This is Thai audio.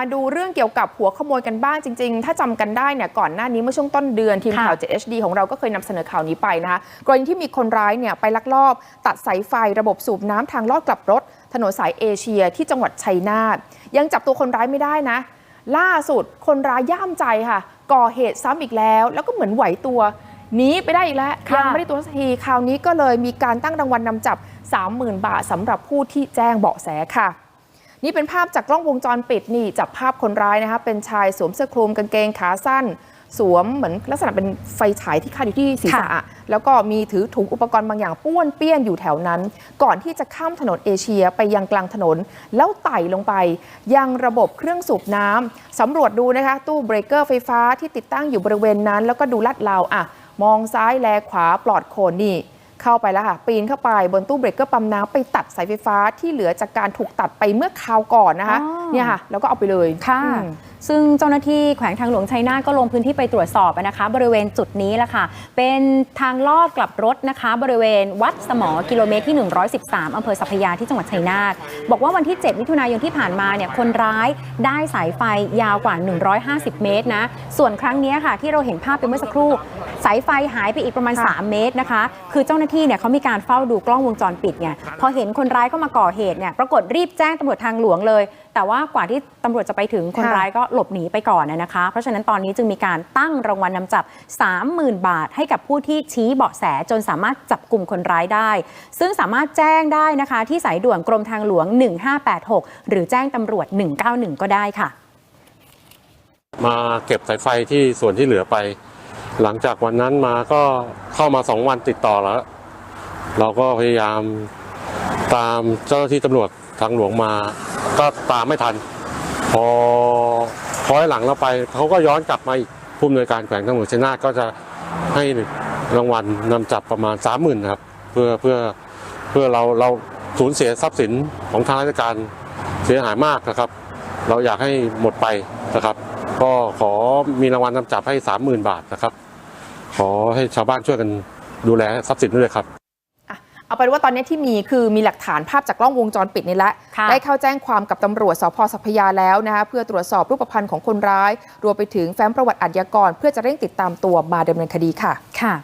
มาดูเรื่องเกี่ยวกับหัวขโมยกันบ้างจริง ๆ ถ้าจำกันได้เนี่ยก่อนหน้านี้เมื่อช่วงต้นเดือนทีมข่าว 7HD ของเราก็เคยนำเสนอข่าวนี้ไปนะคะกรณีที่มีคนร้ายเนี่ยไปลักลอบตัดสายไฟระบบสูบน้ำทางลอดกลับรถ ถนนสายเอเชียที่จังหวัดชัยนาทยังจับตัวคนร้ายไม่ได้นะ ล่าสุดคนร้ายย่ามใจค่ะ ก่อเหตุซ้ำอีกแล้ว แล้วก็เหมือนไหวตัวหนีไปได้อีกแล้วค่ะยังไม่ได้ตัวสักทีคราวนี้ก็เลยมีการตั้งรางวัลนำจับ 30,000 บาทสำหรับผู้ที่แจ้งเบาะแสค่ะ นี่เป็นภาพจากกล้องวงจรปิดนี่จับภาพคนร้ายนะคะเป็นชายสวมเสื้อคลุมกางเกงขาสั้น สวมเหมือนลักษณะเป็นไฟฉายที่คาดอยู่ที่ศีรษะค่ะแล้วก็มีถือถุงอุปกรณ์บางอย่างป้วนเปี้ยนอยู่แถวนั้น ก่อนที่จะข้ามถนนเอเชียไปยังกลางถนน แล้วไต่ลงไป ยังระบบเครื่องสูบน้ำสำรวจดูนะคะตู้เบรกเกอร์ไฟฟ้าที่ติดตั้งอยู่บริเวณนั้น แล้วก็ดูลาดเลาอะมองซ้ายแลขวาปลอดโคนนี่ เข้าไปแล้วค่ะ ปีนเข้าไปบนตู้เบรกเกอร์ปั๊มน้ำไปตัดสายไฟฟ้าที่เหลือจากการถูกตัดไปเมื่อคราวก่อนนะคะอ๋อเนี่ยค่ะ แล้วก็เอาไปเลยค่ะอืม ซึ่งเจ้าหน้าที่แขวงทางหลวงชัยนาทก็ลงพื้นที่ไปตรวจสอบนะคะ บริเวณจุดนี้แหละค่ะ เป็นทางลอดกลับรถนะคะ บริเวณวัดสมอกิโลเมตรที่ 113อำเภอสัพพยาที่จังหวัดชัยนาทบอกว่าวันที่ 7 มิถุนายนที่ผ่านมาเนี่ยคนร้ายได้สายไฟยาวกว่า 150 เมตรนะส่วนครั้งนี้ค่ะ ที่เราเห็นภาพไปเมื่อสักครู่ สายไฟหายไปอีกประมาณค่ะ3เมตรนะคะ คือเจ้าหน้าที่เนี่ยเขามีการเฝ้าดูกล้องวงจรปิดเนี่ยพอเห็นคนร้ายเข้ามาก่อเหตุเนี่ยปรากฏรีบแจ้งตำรวจทางหลวงเลย แต่ว่ากว่าที่ตำรวจจะไปถึงคนค่ะร้ายก็หลบหนีไปก่อนนะคะ เพราะฉะนั้นตอนนี้จึงมีการตั้งรางวัลนำจับ 30,000 บาท ให้กับผู้ที่ชี้เบาะแสจนสามารถจับกลุ่มคนร้ายได้ ซึ่งสามารถแจ้งได้นะคะ ที่สายด่วนกรมทางหลวง 1586 หรือแจ้งตำรวจ 191 ก็ได้ค่ะ มาเก็บสายไฟที่ส่วนที่เหลือไป หลังจากวันนั้นมาก็เข้ามาสองวันติดต่อแล้ว เราก็พยายามตามเจ้าหน้าที่ตำรวจทางหลวงมา ก็ตามไม่ทัน พอ คอยหลังเราไปเขาก็ย้อนกลับมาอีกผู้อำนวยการแขวงทางหลวงชัยนาทก็จะให้รางวัลนำจับประมาณสามหมื่นครับเพื่อเพื่อเพื่อเราเราสูญเสียทรัพย์สินของทางราชการเสียหายมากนะครับ เราอยากให้หมดไปนะครับ ก็ขอมีรางวัลนำจับให้สามหมื่นบาทนะครับ ขอให้ชาวบ้านช่วยกันดูแลทรัพย์สินด้วยครับ เอาเป็นว่าตอนนี้ที่มีคือมีหลักฐานภาพจากกล้องวงจรปิดนี่แหละค่ะได้เข้าแจ้งความกับตำรวจสพสัพพยาแล้วนะคะเพื่อตรวจสอบรูปพรรณของคนร้าย รวมไปถึงแฟ้มประวัติอาชญากร เพื่อจะเร่งติดตามตัวมาดำเนินคดีค่ะค่ะ